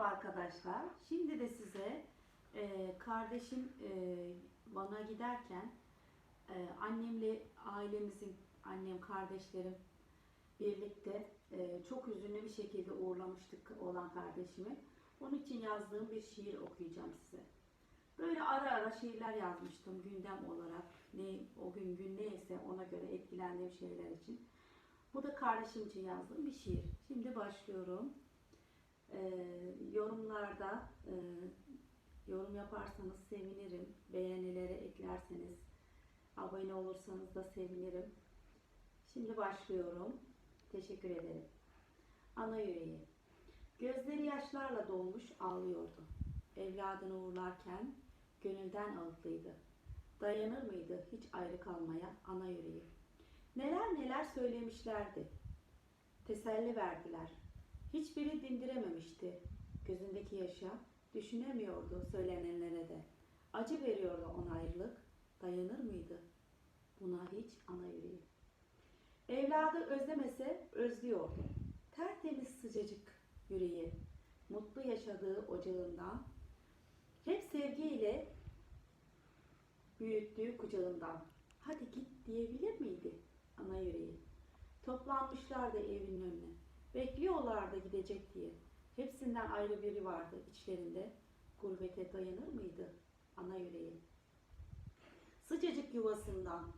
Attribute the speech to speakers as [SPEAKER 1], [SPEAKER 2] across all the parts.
[SPEAKER 1] Merhaba arkadaşlar. Şimdi de size e, kardeşim e, Van'a giderken e, annemle ailemizin, annem kardeşlerim birlikte e, çok üzünlü bir şekilde uğurlamıştık olan kardeşimi. Onun için yazdığım bir şiir okuyacağım size. Böyle ara ara şiirler yazmıştım gündem olarak. Ne, o gün gün neyse ona göre etkilendiğim şeyler için. Bu da kardeşim için yazdığım bir şiir. Şimdi başlıyorum. Ee, yorumlarda e, yorum yaparsanız sevinirim. Beğenilere eklerseniz, abone olursanız da sevinirim. Şimdi başlıyorum. Teşekkür ederim. Ana yüreği. Gözleri yaşlarla dolmuş ağlıyordu. Evladını uğurlarken gönülden ağıtlıydı. Dayanır mıydı hiç ayrı kalmaya ana yüreği? Neler neler söylemişlerdi. Teselli verdiler. Hiçbiri dindirememişti gözündeki yaşa. Düşünemiyordu söylenenlere de. Acı veriyordu ona ayrılık. Dayanır mıydı buna hiç ana yüreği? Evladı özlemese özlüyordu. Tertemiz sıcacık yüreği. Mutlu yaşadığı ocağından. Hep sevgiyle büyüttüğü kucağından. Hadi git diyebilir miydi ana yüreği? Toplanmışlardı evin önüne. Gidecek diye. Hepsinden ayrı biri vardı içlerinde. Gurbete dayanır mıydı ana yüreği? Sıcacık yuvasından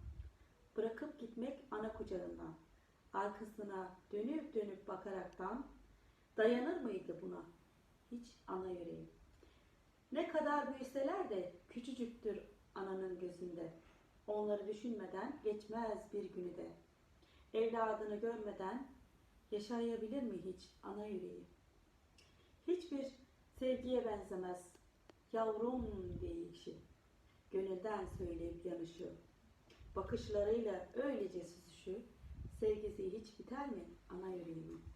[SPEAKER 1] bırakıp gitmek ana kucağından. Arkasına dönüp dönüp bakaraktan dayanır mıydı buna hiç ana yüreği? Ne kadar büyüseler de küçücüktür ananın gözünde. Onları düşünmeden geçmez bir günü de. Evladını görmeden Yaşayabilir mi hiç ana yüreği? Hiçbir sevgiye benzemez. Yavrum deyişi. Gönülden söyleyip yanışı. Bakışlarıyla öylece süzüşü. Sevgisi hiç biter mi ana yüreğimin?